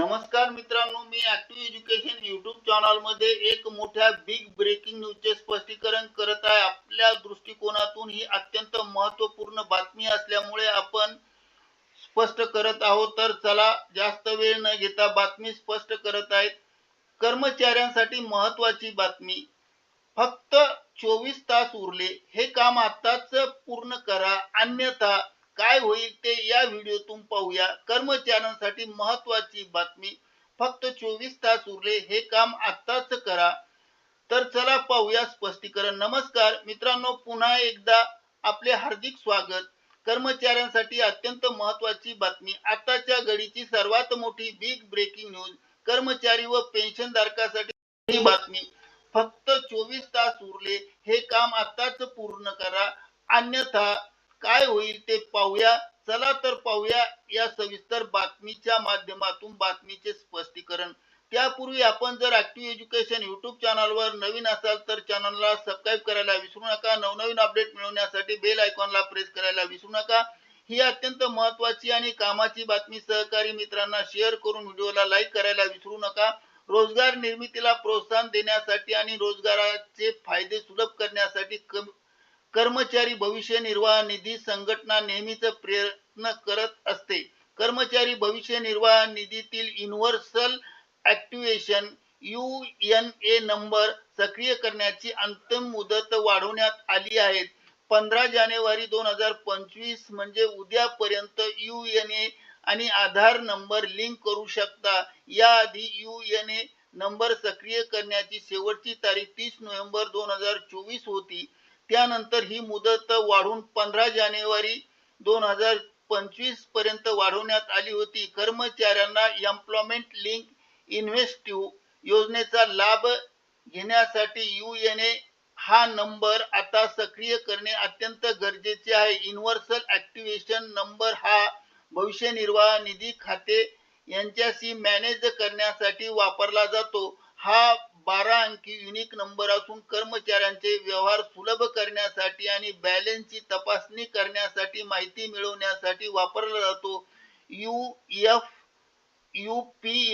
नमस्कार मित्रांनो मी ऍक्टिव्ह एज्युकेशन युट्यूब चॅनलमध्ये एक मोठ्या बिग ब्रेकिंग न्यूजचे स्पष्टीकरण करत आहे. आपल्या दृष्टिकोनातून ही अत्यंत महत्त्वपूर्ण बातमी असल्यामुळे आपण स्पष्ट करत आहोत. तर चला जास्त वेळ न घेता बातमी स्पष्ट करत आहेत. कर्मचाऱ्यांसाठी महत्वाची बातमी फक्त चोवीस तास उरले. हे काम आताच पूर्ण करा. अन्यथा काय होईल ते या व्हिडिओतून पाहूया. कर्मचाऱ्यांसाठी महत्वाची बातमी फक्त चोवीस तास उरले हे काम आताच करा. तर चला पाहूया स्पष्टीकरण. नमस्कार मित्रांनो पुन्हा एकदा आपले हार्दिक स्वागत. कर्मचाऱ्यांसाठी अत्यंत महत्वाची बातमी. आताच्या घडीची सर्वात मोठी बिग ब्रेकिंग न्यूज कर्मचारी व पेन्शन धारकासाठी बातमी. फक्त चोवीस तास उरले हे काम आताच पूर्ण करा. अन्यथा काय होईल ते पाहूया. चला तर पाहूया या सविस्तर बातमीच्या माध्यमातून बातमीचे स्पष्टीकरण. त्यापूर्वी आपण जर ऍक्टिव्ह एज्युकेशन युट्यूब चॅनलवर नवीन असाल तर चॅनलला सबस्क्राईब करायला विसरू नका. नवनवीन अपडेट मिळवण्यासाठी बेल आयकॉनला प्रेस करायला विसरू नका. ही अत्यंत महत्वाची आणि कामाची बातमी सहकारी मित्रांना शेअर करून व्हिडिओला लाईक करायला विसरू नका. रोजगार निर्मितीला प्रोत्साहन देण्यासाठी आणि रोजगाराचे फायदे सुलभ करण्यासाठी कमी कर्मचारी भविष्य निर्वाह निधी संघटना नेहमीच प्रयत्न करत असते. कर्मचारी भविष्य निर्वाह निधीतील universal activation U N A number सक्रिय करण्याची अंतिम मुदत वाढवण्यात आली आहे. पंधरा जानेवारी दोन हजार पंचवीस म्हणजे उद्यापर्यंत यू एन ए आणि आधार नंबर लिंक करू शकता. याआधी यू एन ए नंबर सक्रिय करण्याची शेवटची तारीख तीस नोव्हेंबर दोन हजार चोवीस होती. त्यानंतर ही मुदत वाढून पंधरा जानेवारी दोन हजार पंचवीसपर्यंत वाढवण्यात आली होती. कर्मचाऱ्यांना एम्प्लॉयमेंट लिंक इन्व्हेस्टिव्ह योजनेचा लाभ घेण्यासाठी यू एन ए हा नंबर आता सक्रिय करणे अत्यंत गरजेचे आहे. युनिव्हर्सल ऍक्टिव्हेशन नंबर हा भविष्य निर्वाह निधी खाते यांच्याशी मॅनेज करण्यासाठी वापरला जातो. हा बारा अंकी युनिक नंबर असून कर्मचाऱ्यांचे व्यवहार सुलभ करण्यासाठी आणि बॅलन्सची तपासणी करण्यासाठी माहिती मिळवण्यासाठी वापरला जातो. यू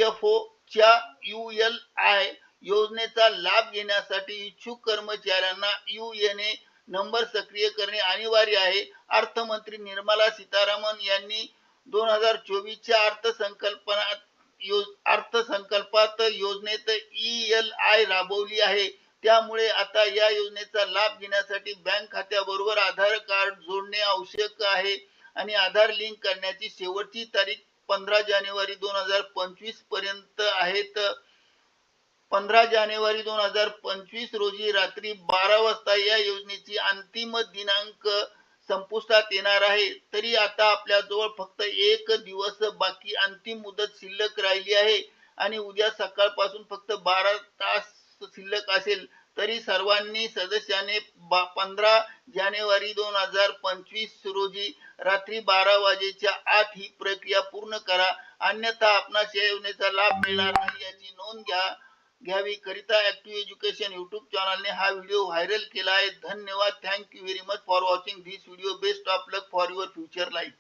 एफ ओ च्या यू एल आय योजनेचा लाभ घेण्यासाठी इच्छुक कर्मचाऱ्यांना यू एन ए नंबर सक्रिय करणे अनिवार्य आहे. अर्थमंत्री निर्मला सीतारामन यांनी दोन हजार चोवीसच्या अर्थसंकल्पनात अर्थसंकल्पात योजनेत ई एल आय राबवली आहे. त्यामुळे आता या योजनेचा लाभ घेण्यासाठी बँक खात्याबरोबर आधार कार्ड जोडणे आवश्यक आहे. आणि आधार लिंक करण्याची शेवटची तारीख पंधरा जानेवारी दोन हजार पंचवीसपर्यंत आहेत पंधरा जानेवारी दोन हजार पंचवीस रोजी रात्री बारा वाजता या योजनेची अंतिम दिनांक संपुष्टात येणार आहे. तरी आता आपल्या जवळ फक्त एक दिवस बाकी अंतिम मुदत शिल्लक राहिली आहे. आणि उद्या सकाळपासून फक्त बारा तास शिल्लक असेल. तरी सर्वांनी सदस्याने पंधरा जानेवारी दोन हजार पंचवीस रोजी रात्री बारा वाजेच्या आत ही प्रक्रिया पूर्ण करा. अन्यथा आपणास या योजनेचा लाभ मिळणार नाही याची नोंद घ्या. घ्यावी. करिता ऍक्टिव्ह एज्युकेशन युट्यूब चॅनलने हा व्हिडिओ व्हायरल केला आहे. धन्यवाद. Thank you very much for watching this video best of luck for your future life